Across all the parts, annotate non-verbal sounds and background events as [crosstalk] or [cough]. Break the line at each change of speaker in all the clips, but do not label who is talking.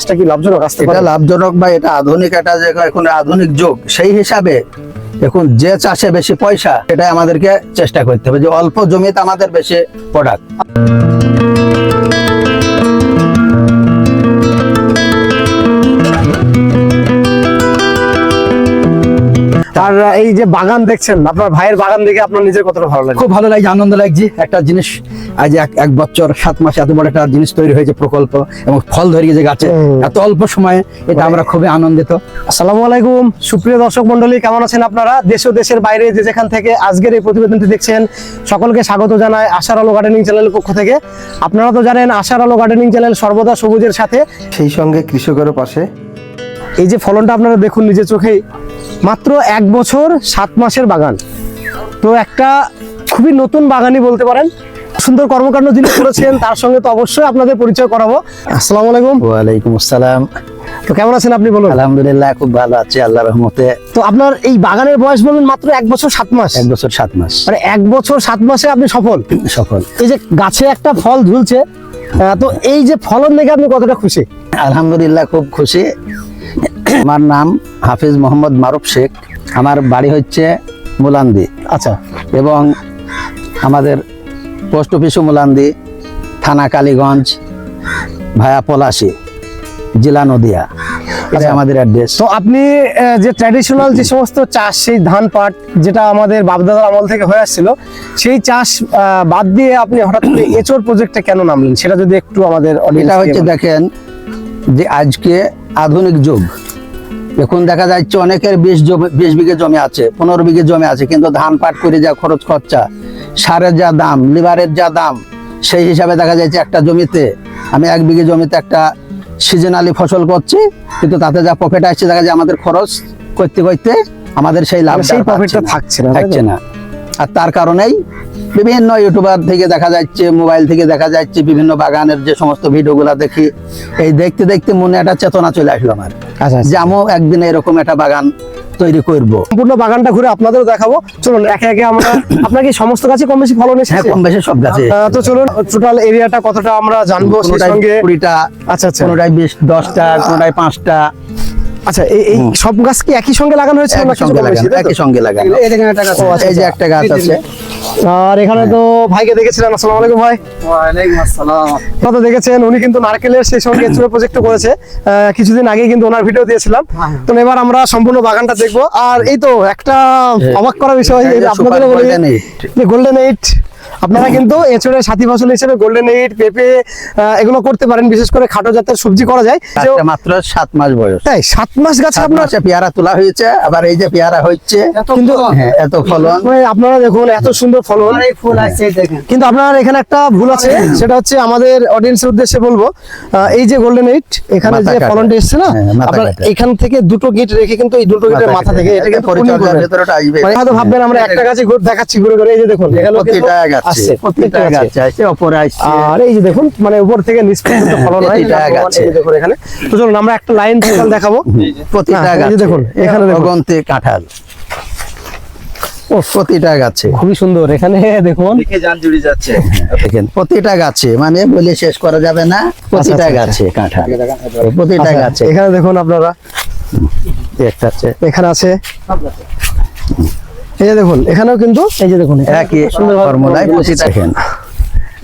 চাষটা কি লাভজনক আসতে পারে?
লাভজনক বা এটা আধুনিক এটা যে এখন আধুনিক যুগ সেই হিসাবে এখন যে চাষে বেশি পয়সা এটাই আমাদেরকে চেষ্টা করতে হবে যে অল্প জমিতে আমাদের বেশি প্রোডাক্ট
আর এই যে বাগান দেখছেন আপনার ভাইয়ের বাগান দেখে আপনার নিজের কতটা ভালো লাগে?
খুব ভালো লাগছে আনন্দ লাগছে। একটা জিনিস আজ এক এক বছর সাত মাস এত বড় একটা জিনিস তৈরি হয়েছে প্রকল্প এবং ফল ধরিয়েছে গাছে এত অল্প সময়ে এটা আমরা খুবই আনন্দিত।
আসসালামু আলাইকুম। সুপ্রিয় দর্শক মন্ডলী কেমন আছেন আপনারা? দেশ ও দেশের বাইরে যে যেখান থেকে আজকের এই প্রতিবেদনটি দেখছেন সকলকে স্বাগত জানাই আশার আলো গার্ডেনিং চ্যানেলের পক্ষ থেকে। আপনারা তো জানেন আশার আলো গার্ডেনিং চ্যানেল সর্বদা সবুজের সাথে।
সেই সঙ্গে কৃষকেরও পাশে।
এই যে ফলনটা আপনারা দেখুন নিজের চোখেই মাত্র এক বছর সাত মাসের বাগান। তো একটা খুবই নতুন বাগানই বলতে পারেন সুন্দর কর্মকাণ্ড যিনি করেছেন তার সঙ্গে তো অবশ্যই আপনাদের পরিচয় করাবো। আসসালামু আলাইকুম।
ওয়ালাইকুম আসসালাম।
তো কেমন আছেন আপনি বলুন?
আলহামদুলিল্লাহ খুব ভালো আছি আল্লাহ রহমতে।
তো আপনার এই বাগানের বয়স বলুন মাত্র এক বছর সাত মাস?
এক বছর সাত মাস।
মানে এক বছর সাত মাসে আপনি সফল?
সফল।
এই যে গাছে একটা ফল ঝুলছে তো এই যে ফলন দেখে আপনি কতটা খুশি?
আলহামদুলিল্লাহ খুব খুশি। আমার নাম হাফিজ মোহাম্মদ মারুফ শেখ। আমার বাড়ি হচ্ছে মুলান্দি।
আচ্ছা।
এবং আমাদের পোস্ট অফিস মুলান্দি থানা কালীগঞ্জ ভায়া পলাশি জেলা নদিয়া। এটা
আচ্ছা।
আমাদের অ্যাড্রেস
তো আপনি যে ট্র্যাডিশনাল যে সমস্ত চাষ সেই ধান পাট যেটা আমাদের বাপদাদার আমল থেকে হয়ে আসছিল সেই চাষ আহ, বাদ দিয়ে আপনি হঠাৎ করে এচোর প্রজেক্টে কেন নামলেন? সেটা যদি একটু আমাদের
এটা হচ্ছে দেখেন যে আজকে আধুনিক যুগ। এখন দেখা যাচ্ছে অনেকের বিশ জমি বিশ বিঘে জমি আছে পনেরো বিঘে জমি আছে কিন্তু ধান পাট করে যা খরচ খরচা সারের যা দাম লিভারের যা দাম সেই হিসাবে দেখা যাচ্ছে একটা জমিতে আমি এক বিঘে জমিতে একটা সিজনালি ফসল করছি কিন্তু তাতে যা প্রফিট আসছে দেখা যায় আমাদের খরচ করতে করতে আমাদের সেই লাভ
মানে সেই প্রফিটটা থাকছে না।
থাকছে না। আর তার কারণেই বিভিন্ন ইউটিউবার থেকে দেখা যাচ্ছে মোবাইল থেকে দেখা যাচ্ছে বিভিন্ন বাগানের যে সমস্ত ভিডিওগুলো দেখি এই দেখতে দেখতে মনে একটা চেতনা চলে আসলো আমার।
আচ্ছা
যে
আচ্ছা।
আমিও একদিন এরকম একটা বাগান তৈরি করব।
সম্পূর্ণ বাগানটা ঘুরে আপনাদেরও দেখাবো। চলুন একে একে আমরা [coughs] আপনার কি সমস্ত গাছে কম বেশি ফলন
হ্যাঁ
এসেছে
কম বেশি সব গাছে।
তো চলুন টোটাল এরিয়াটা কতটা আমরা জানব সেই সঙ্গে?
কুড়িটা
আচ্ছা আচ্ছা।
কোনোটায় বিশ দশটা কোনোটায় পাঁচটা।
আচ্ছা এই এই সব গাছ কি একই সঙ্গে লাগানো হয়েছে?
একই সঙ্গে লাগানো একই সঙ্গে লাগানো।
আচ্ছা,
এই যে
আচ্ছা।
একটা গাছ আছে
আর এখানে তো ভাইকে দেখেছিলেন আসসালামু আলাইকুম ভাই। কত দেখেছেন? উনি কিন্তু নারকেলের সেই সঙ্গে [coughs] এচুরে প্রজেক্ট করেছে। আহ, কিছুদিন আগে কিন্তু ওনার ভিডিও দিয়েছিলাম। তো এবার আমরা সম্পূর্ণ বাগানটা দেখব। আর এই তো একটা অবাক করা বিষয় আপনাদের বলি যে গোল্ডেন এইট আপনারা কিন্তু এছাড়া সাথী ফসল হিসেবে গোল্ডেন এইট পেঁপে এগুলো করতে পারেন। বিশেষ করে খাটো জাতের সবজি করা যায়।
মাত্র সাত মাস বয়স।
তাই সাত মাস গাছে আপনার
পেয়ারা তোলা হয়েছে আবার এই যে পেয়ারা হচ্ছে
কিন্তু
হ্যাঁ এত ফলন।
মানে আপনারা দেখুন এত সুন্দর ফলন।
ফুল আছে
কিন্তু আপনার এখানে একটা ভুল আছে সেটা হচ্ছে আমাদের অডিয়েন্সের উদ্দেশ্যে বলব এই যে গোল্ডেন এইট এখানে যে। ফলনটা এসছে না
হ্যাঁ,
আপনার। এখান থেকে দুটো গিট রেখে কিন্তু এই দুটো গিটের
মাথা
থেকে এটা
এটা
কিন্তু
পরিচর্যার ভেতরটা আসবে।
মানে হয়তো ভাববেন আমরা একটা গাছে ঘুরে দেখাচ্ছি ঘুরে ঘুরে এই যে দেখুন।
প্রতিটা গাছে
প্রত্যেকটা গাছে। আর এই যে দেখুন মানে উপর থেকে নিচ পর্যন্ত [laughs] ফলন হয়।
প্রতিটা গাছে।
দেখুন এখানে। তো চলুন আমরা একটা লাইন [coughs] দেখাবো।
প্রতিটা
হ্যাঁ,
গাছে
দেখুন, এখানে।
অগন্তে কাঁঠাল। ও প্রতিটা গাছে।
খুবই সুন্দর এখানে দেখুন।
যাচ্ছে।
দেখেন প্রতিটা গাছে মানে বলে শেষ করা যাবে না প্রতিটা
আচ্ছা,
গাছে কাঁঠাল। প্রতিটা
আচ্ছা,
গাছে।
এখানে দেখুন আপনারা।
একটা আছে।
এখানে আছে। এই যে দেখুন এখানেও কিন্তু এই যে দেখুন
একই
সুন্দর
ফর্মুলায় প্রতিটা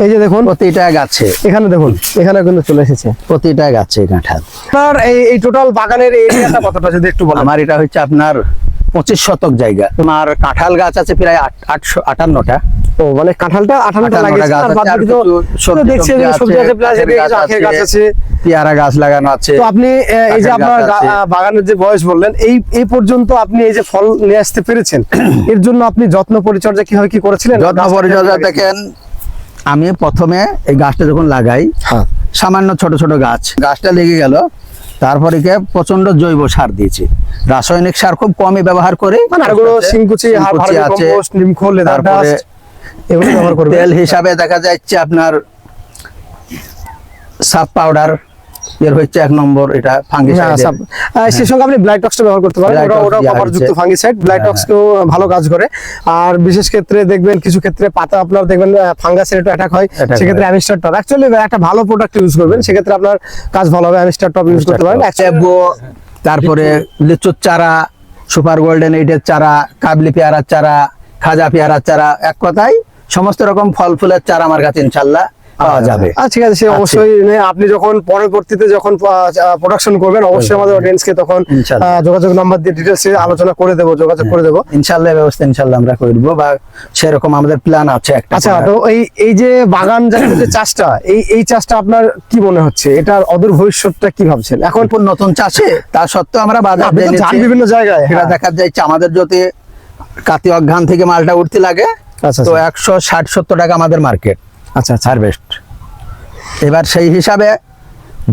এই যে দেখুন
প্রতিটা গাছে।
এখানে দেখুন এখানে কিন্তু চলে এসেছে।
প্রতিটা গাছে কাঁঠাল
আপনার এই এই টোটাল বাগানের এরিয়াটা কতটা যদি একটু বলেন?
আমার এটা হচ্ছে আপনার পঁচিশ শতক জায়গা। তোমার কাঁঠাল গাছ আছে প্রায় আট- আটশো আটান্নটা।
ও মানে কাঁঠালটা আঠানোটা লাগিয়েছে আর বাকি তো
সবজি
দেখছি
টবজি
সবজি
আছে,
প্লাস
আখের গাছ
আখের গাছ
আছে, পেয়ারা গাছ লাগানো আছে
তো আপনি এই যে আপনার বাগানের যে বয়স বললেন এই এই পর্যন্ত আপনি এই যে ফল নিয়ে আসতে পেরেছেন [clears throat] এর জন্য আপনি যত্ন পরিচর্যা কীভাবে কি করেছিলেন?
যত্ন পরিচর্যা দেখেন আমি প্রথমে এই গাছটা যখন লাগাই
হ্যাঁ।
সামান্য ছোট ছোট গাছ গাছটা লেগে গেল তারপরে কে প্রচণ্ড জৈব সার দিয়েছি। রাসায়নিক সার খুব কমই ব্যবহার করে
মানে
আছে।
এগুলো ব্যবহার করবেন।
তেল হিসাবে দেখা যাচ্ছে আপনার সাপ পাউডার এর হচ্ছে এক নম্বর এটা
হ্যাঁ,
ফাঙ্গিসাইড
সাপ- আহ, সেই সঙ্গে আপনি ব্লাইটক্সটা ব্যবহার করতে পারেন ওটা ওটা কভার যুক্ত। ফাঙ্গিসাইড ব্লাইটক্সকেও ভালো কাজ করে। আর বিশেষ ক্ষেত্রে দেখবেন কিছু ক্ষেত্রে পাতা আপনার দেখবেন ফাঙ্গাসের একটু অ্যাটাক হয় সেক্ষেত্রে অ্যামিস্টার টপ অ্যাকচুয়ালি একটা ভালো প্রোডাক্ট ইউজ করবেন সেক্ষেত্রে আপনার কাজ ভালো হবে অ্যামিস্টার টপ ইউজ করতে পারেন
তারপরে লিচুর চারা সুপার গোল্ডেন এইটের চারা কাবলি পেয়ারার চারা খাজা পেয়ারার চারা এক কথায় সমস্ত রকম ফল ফুলের চারা আমার কাছে ইনশাল্লাহ পাওয়া যাবে।
আচ্ছা ঠিক আছে সে অবশ্যই আপনি যখন পরবর্তীতে যখন প্রোডাকশন করবেন অবশ্যই আমাদের অডিয়েন্সকে তখন যোগাযোগ নাম্বার দিয়ে ডিটেলস আলোচনা করে দেবো যোগাযোগ করে দেবো।
ইনশাল্লাহ ব্যবস্থা ইনশাল্লাহ আমরা করব বা সেরকম আমাদের প্ল্যান আছে একটা
আচ্ছা তো এই এই যে বাগান জাতীয় যে চাষটা এই এই চাষটা আপনার কি মনে হচ্ছে? এটার অদূর ভবিষ্যৎটা কি ভাবছেন? এখন
নতুন চাষে তা সত্ত্বেও আমরা বাজার
বিভিন্ন জায়গায়, হ্যাঁ।
দেখা যাচ্ছে আমাদের যদি কাতি অঘ্রান থেকে মালটা উঠতে লাগে।
আচ্ছা,
তো
আচ্ছা।
একশো ষাট সত্তর টাকা আমাদের মার্কেট
আচ্ছা আচ্ছা।
হারভেস্ট এবার সেই হিসাবে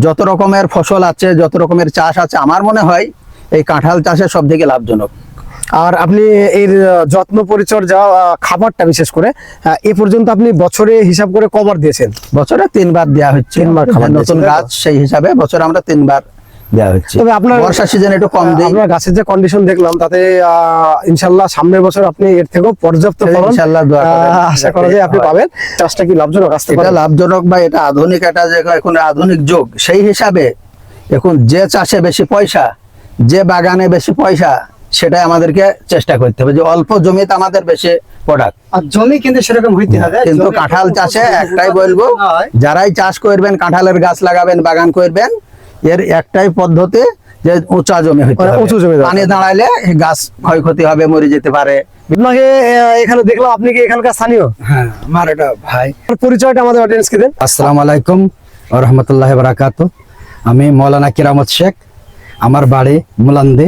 যত রকমের ফসল আছে যত রকমের চাষ আছে আমার মনে হয় এই কাঁঠাল চাষে সব থেকে লাভজনক।
আর আপনি এর যত্ন পরিচর্যা খাবারটা বিশেষ করে এ পর্যন্ত আপনি বছরে হিসাব করে কবার দিয়েছেন?
বছরে তিনবার দেওয়া হচ্ছে।
তিনবার খাবার
নতুন গাছ সেই হিসাবে বছরে আমরা তিনবার দেওয়া হচ্ছে।
তবে আপনার
বর্ষা সিজন একটু কম দিই।
আপনার গাছের যে কন্ডিশন দেখলাম তাতে আহ, সামনের বছর আপনি এর থেকেও পর্যাপ্ত ফলন
ইনশাল্লাহ দোয়া করেন।
আশা করা যায় আপনি পাবেন। চাষটা কি লাভজনক? আসতে
এটা লাভজনক বা এটা আধুনিক একটা যে এখন আধুনিক যুগ সেই হিসাবে এখন যে চাষে বেশি পয়সা যে বাগানে বেশি পয়সা সেটাই আমাদেরকে চেষ্টা করতে হবে যে অল্প জমিতে আমাদের বেশি প্রোডাক্ট
আর জমি কিন্তু সেরকম হইতে হবে।
কিন্তু কাঁঠাল চাষে একটাই বলব যারাই চাষ করবেন কাঁঠালের গাছ লাগাবেন বাগান করবেন এর একটাই পদ্ধতি যে উঁচা জমি হইতে
মানে উঁচু জমি
পানি দাঁড়াইলে গাছ ক্ষয়ক্ষতি হবে মরে যেতে পারে।
আপনাকে এখানে দেখলাম আপনি কি এখানকার স্থানীয়?
হ্যাঁ আমার এটা ভাই।
পরিচয়টা আমাদের অডিয়েন্সকে দেন।
আসসালামু আলাইকুম রহমতুল্লাহ বারাকাত আমি মৌলানা কিরামত শেখ আমার বাড়ি মুলান্দি।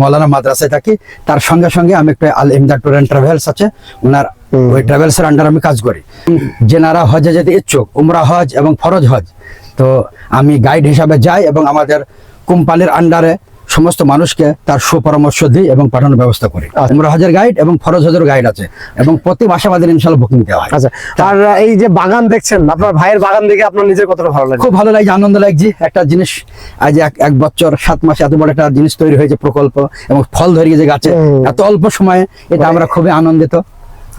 মৌলানা মাদ্রাসায় থাকি। তার সঙ্গে সঙ্গে আমি একটা Al Imda tour and travels আছে। ওনার ওই ট্রাভেলসের আন্ডার আমি কাজ করি। যেনারা হজে যেতে ইচ্ছুক উমরা হজ এবং ফরজ হজ তো আমি গাইড হিসাবে যাই এবং আমাদের কোম্পানির আন্ডারে সমস্ত মানুষকে তার সুপরামর্শ দিই এবং পাঠানোর ব্যবস্থা করি। উমরা হজের গাইড এবং ফরজ হজের গাইড আছে এবং প্রতি মাসে আমাদের ইনশাল্লাহ বুকিং দেওয়া হয়।
আচ্ছা আর এই যে বাগান দেখছেন আপনার ভাইয়ের বাগান দেখে আপনার নিজের কতটা ভালো লাগে?
খুব ভালো লাগছে আনন্দ লাগছে। একটা জিনিস আজ এক এক বছর সাত মাসে এত বড় একটা জিনিস তৈরি হয়েছে প্রকল্প এবং ফল ধরিয়ে যে
গাছে।
এত অল্প সময়ে এটা আমরা খুবই আনন্দিত।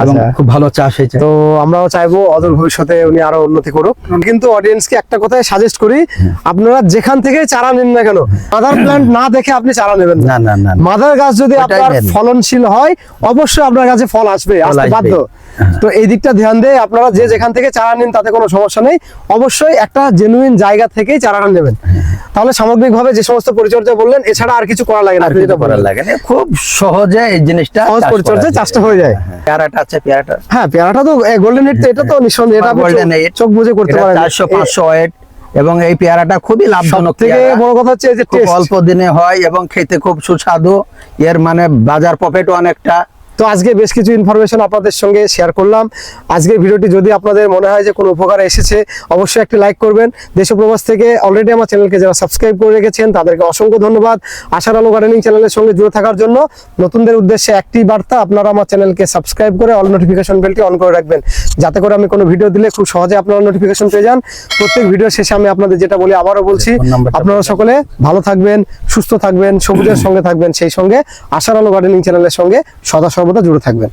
এবং
আচ্ছা।
খুব ভালো চাষ হয়েছে
তো আমরাও চাইব অদূর ভবিষ্যতে উনি আরও উন্নতি করুক। কিন্তু অডিয়েন্সকে একটা কথাই সাজেস্ট করি আপনারা যেখান থেকে চারা নিন না কেন মাদার প্ল্যান্ট না দেখে আপনি চারা নেবেন
না। না না না।
মাদার গাছ যদি আপনার ফলনশীল হয় অবশ্যই আপনার কাছে ফল আসবে আসতে। বাধ্য। তো এই দিকটা ধ্যান দিয়ে আপনারা যে যেখান থেকে চারা নিন তাতে কোনো সমস্যা নেই। অবশ্যই একটা জেনুইন জায়গা থেকেই চারাটা নেবেন। তাহলে সামগ্রিকভাবে যে সমস্ত পরিচর্যা বললেন এছাড়া আর কিছু করা লাগে না যেটা
করার লাগে না। খুব সহজে এই জিনিসটা
সহজ
যায়।
চাষটা হয়ে যায়।
হ্যাঁ, পেয়ারাটা আছে পেয়ারাটা।
হ্যাঁ পেয়ারাটা তো গোল্ডেন তো এটা তো নিঃসন্দেহে এটা আপনি
Golden
চোখ- বুঝে করতে পারেন।
চারশো পাঁচশো ওয়েট এবং এই পেয়ারাটা খুবই লাভজনক
থেকে। বড় কথা হচ্ছে যে
অল্প দিনে হয় এবং খেতে খুব সুস্বাদু। এর মানে বাজার প্রফিটও অনেকটা।
তো আজকে বেশ কিছু ইনফরমেশন আপনাদের সঙ্গে শেয়ার করলাম। আজকের ভিডিওটি যদি আপনাদের মনে হয় যে কোনো উপকার এসেছে অবশ্যই একটি লাইক করবেন। দেশ প্রবাস থেকে অলরেডি আমার চ্যানেলকে যারা সাবস্ক্রাইব করে রেখেছেন তাদেরকে অসংখ্য ধন্যবাদ। আশার আলো গার্ডেনিং চ্যানেলের সঙ্গে জুড়ে থাকার জন্য নতুনদের উদ্দেশ্যে একটি বার্তা আপনারা আমার চ্যানেলকে সাবস্ক্রাইব করে অল নোটিফিকেশন বেলটি অন করে রাখবেন। যাতে করে আমি কোনো ভিডিও দিলে খুব সহজে আপনারা নোটিফিকেশন পেয়ে যান। প্রত্যেক ভিডিও শেষে আমি আপনাদের যেটা বলি আবারও বলছি আপনারা সকলে ভালো থাকবেন সুস্থ থাকবেন সবুজের সঙ্গে থাকবেন। সেই সঙ্গে আশার আলো গার্ডেনিং চ্যানেলের সঙ্গে সদা সর্বদা জুড়ে থাকবেন।